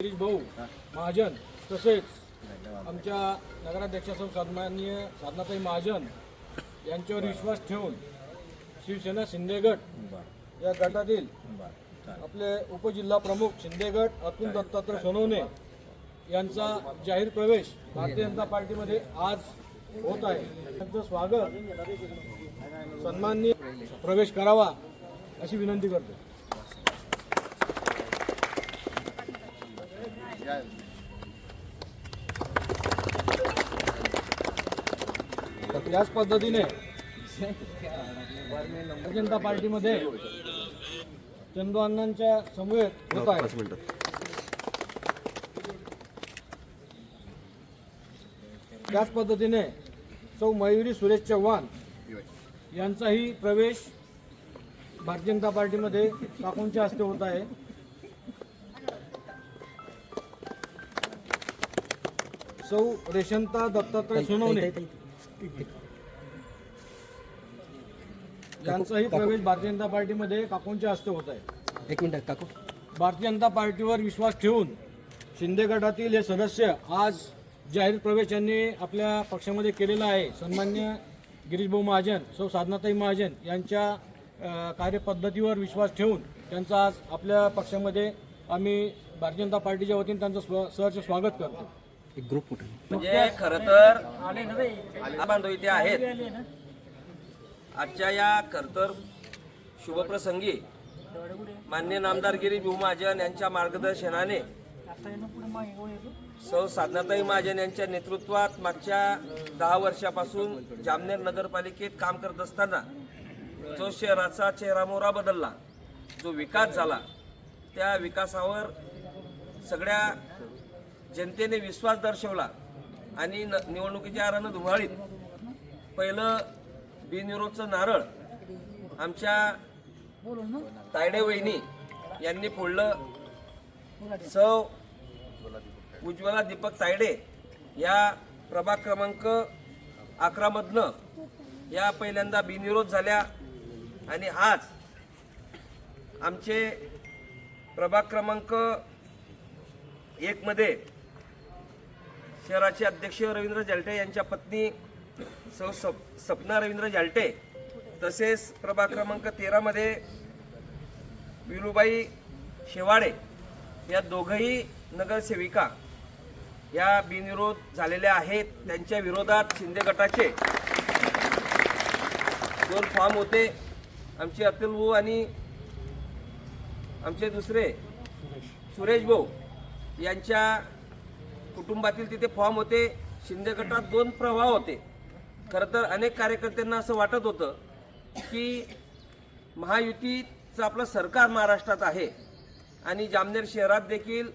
गिरीश भाऊ महाजन तसेच आमच्या नगराध्यक्षासह सन्माननीय साधनाताई महाजन यांच्यावर विश्वास ठेवून शिवसेना शिंदेगड या गटातील आपले उपजिल्हा प्रमुख शिंदेगड अतुल दत्तात्रय सोनवणे यांचा जाहीर प्रवेश भारतीय जनता पार्टीमध्ये आज होत आहे. त्यांचं स्वागत सन्माननीय प्रवेश करावा अशी विनंती करतो. याच पद्धतीने भारतीय जनता पार्टीमध्ये चंदू अण्णांच्या समवेत होत आहे. त्याच पद्धतीने सौ मयुरी सुरेश चव्हाण यांचाही प्रवेश भारतीय जनता पार्टीमध्ये काकूंच्या हस्ते होत आहे. सौ रेशंता दत्तात्रय सोनवणे यांचाही प्रवेश भारतीय जनता पार्टीमध्ये काकूंच्या हस्ते होत आहे. एक मिनिट काकू. भारतीय जनता पार्टीवर विश्वास ठेवून शिंदे गटातील हे सदस्य आज जाहीर प्रवेश यांनी आपल्या पक्षामध्ये केलेला आहे. सन्मान्य गिरीशभाऊ महाजन सौ साधनाताई महाजन यांच्या कार्यपद्धतीवर विश्वास ठेवून त्यांचा आज आपल्या पक्षामध्ये आम्ही भारतीय जनता पार्टीच्या वतीने त्यांचं स्व सहर्ष स्वागत करतो. एक ग्रुप कुठे म्हणजे खर तर बांधव इथे आहेत. आजच्या या खरतर शुभप्रसंगी मान्य नामदारगिरी भीम महाजन यांच्या मार्गदर्शनाने सौ साधनाताई महाजन यांच्या नेतृत्वात मागच्या दहा वर्षापासून जामनेर नगरपालिकेत काम करत असताना जो शहराचा चेहरामोहरा बदलला जो विकास झाला त्या विकासावर सगळ्या जनतेने विश्वास दर्शवला आणि न- निवडणुकीच्या रणधुमाळीत पहिलं बिनविरोधचं नारळ आमच्या तायडे वहिनी यांनी फोडलं. सौ उज्ज्वला दीपक तायडे या प्रभाग क्रमांक अकरामधनं या पहिल्यांदा बिनविरोध झाल्या आणि आज आमचे प्रभाग क्रमांक एकमध्ये शहराचे अध्यक्ष रवींद्र जालटे यांच्या पत्नी सौ सप सपना रवींद्र जालटे तसेच प्रभाग क्रमांक तेरामध्ये विलुबाई शेवाडे या दोघंही नगरसेविका या बिनविरोध झालेल्या आहेत. त्यांच्या विरोधात शिंदे गटाचे दोन फॉर्म होते. आमचे अतुल भाऊ आणि आमचे दुसरे सुरेश भाऊ यांच्या कुटुंबातील तिथे फॉर्म होते. शिंदे गटात दोन प्रवाह होते. खरं तर अनेक कार्यकर्त्यांना असं वाटत होतं की महायुतीचं आपलं सरकार महाराष्ट्रात आहे. आणि जामनेर शहरात देखील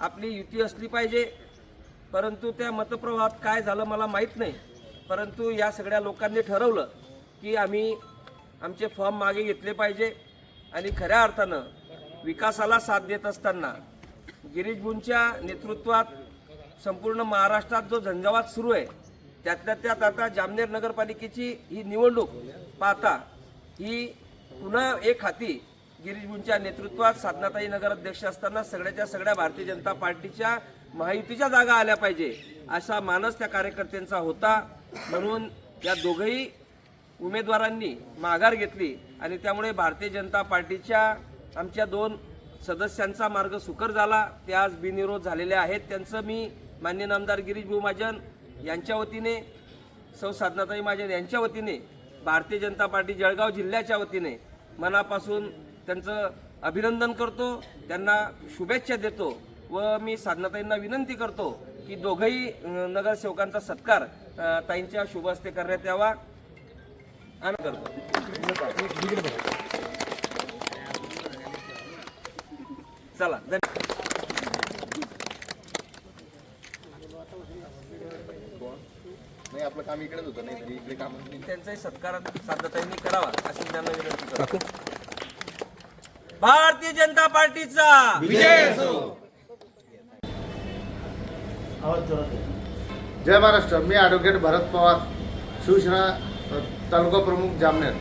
आपली युती असली पाहिजे. परंतु त्या मतप्रवाहात काय झालं मला माहीत नाही. परंतु या सगळ्या लोकांनी ठरवलं की आम्ही आमचे फॉर्म मागे घेतले पाहिजे. आणि खऱ्या अर्थानं विकासाला साथ देत असताना गिरीशबूंच्या नेतृत्वात संपूर्ण महाराष्ट्रात जो झंझावात सुरू आहे त्यातल्या त्यात आता जामनेर नगरपालिकेची ही निवडणूक पाहता ही पुन्हा एक हाती गिरीशबूंच्या नेतृत्वात साधनाताई नगराध्यक्ष असताना सगळ्याच्या सगळ्या भारतीय जनता पार्टीच्या महायुतीच्या जागा आल्या पाहिजे असा मानस त्या कार्यकर्त्यांचा होता. म्हणून या दोघंही उमेदवारांनी माघार घेतली आणि त्यामुळे भारतीय जनता पार्टीच्या आमच्या दोन सदस्यांचा मार्ग सुकर झाला. ते आज बिनविरोध झालेले आहेत. त्यांचं मी मान्य नामदार गिरीश भाऊ महाजन यांच्या वतीने सौ साधनाताई महाजन यांच्या वतीने भारतीय जनता पार्टी जळगाव जिल्ह्याच्या वतीने मनापासून त्यांचं अभिनंदन करतो. त्यांना शुभेच्छा देतो व मी साधनाताईंना विनंती करतो की दोघंही नगरसेवकांचा सत्कार ताईंच्या शुभ हस्ते करण्यात यावा. आणि करतो. चला धन्यवाद नाही आपलं काम इकडेच होतं नाही इकडे काम त्यांचाही सत्कार करावा अशी त्यांना विनंती करतो. काकू? भारतीय जनता पार्टीचा! जय महाराष्ट्र मी ॲडव्होकेट भरत पवार शिवसेना तालुका प्रमुख जामनेर.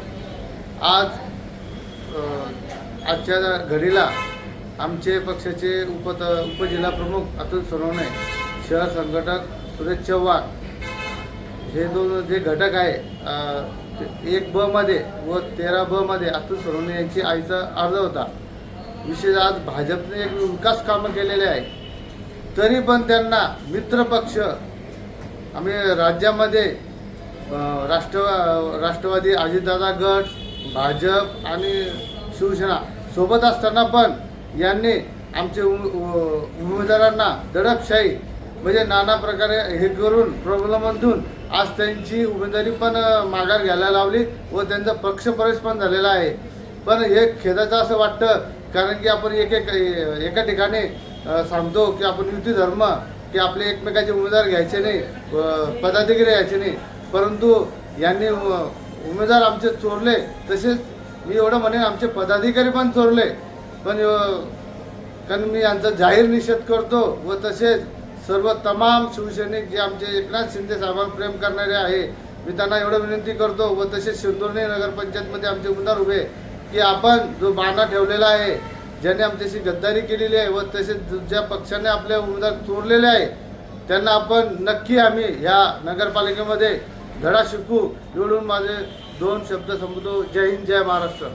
आज आजच्या घडीला आमचे पक्षाचे उपत उपजिल्हा प्रमुख अतुल सोनवणे शहर संघटक सुरेश चव्हाण. हे दोन जे घटक आहे एक ब मध्ये व तेरा ब मध्ये अतुल सोनवणे यांची आईचा अर्ज होता. विशेष आज भाजपने एक विकास कामं केलेले आहे तरी पण त्यांना मित्र पक्ष आम्ही राज्यामध्ये राष्ट्रवा राष्ट्र राष्ट्रवादी अजितदादा गट भाजप आणि शिवसेना सोबत असताना पण यांनी आमचे उ- उमेदवारांना दडपशाही म्हणजे नाना प्रकारे हे करून प्रॉब्लेममधून आज त्यांची उमेदवारी पण माघार घ्यायला लावली व त्यांचा पक्षप्रवेश पण झालेला आहे. पण हे खेदाचं असं वाटतं कारण की आपण एक एक एका ठिकाणी सांगतो की आपण युती धर्म की आपले एकमेकाचे उमेदवार घ्यायचे नाही पदाधिकारी घ्यायचे नाही. परंतु यांनी उमेदवार आमचे चोरले तसेच मी एवढं म्हणेन आमचे पदाधिकारी पण चोरले. पण कारण मी यांचा जाहीर निषेध करतो व तसेच सर्व तमाम शिवसैनिक जे आमचे एकनाथ शिंदे साहेबांना प्रेम करणारे आहे मी त्यांना एवढं विनंती करतो व तसेच शिंदोर्णी नगरपंचायतमध्ये आमचे उमेदवार उभे की आपण जो बाणा ठेवलेला आहे ज्याने आमच्याशी गद्दारी केलेली आहे व तसेच ज्या पक्षाने आपले उमेदवार चोरलेले आहे त्यांना आपण नक्की आम्ही ह्या नगरपालिकेमध्ये धडा शिकू एवढून माझे दोन शब्द संपतो जय हिंद जय महाराष्ट्र.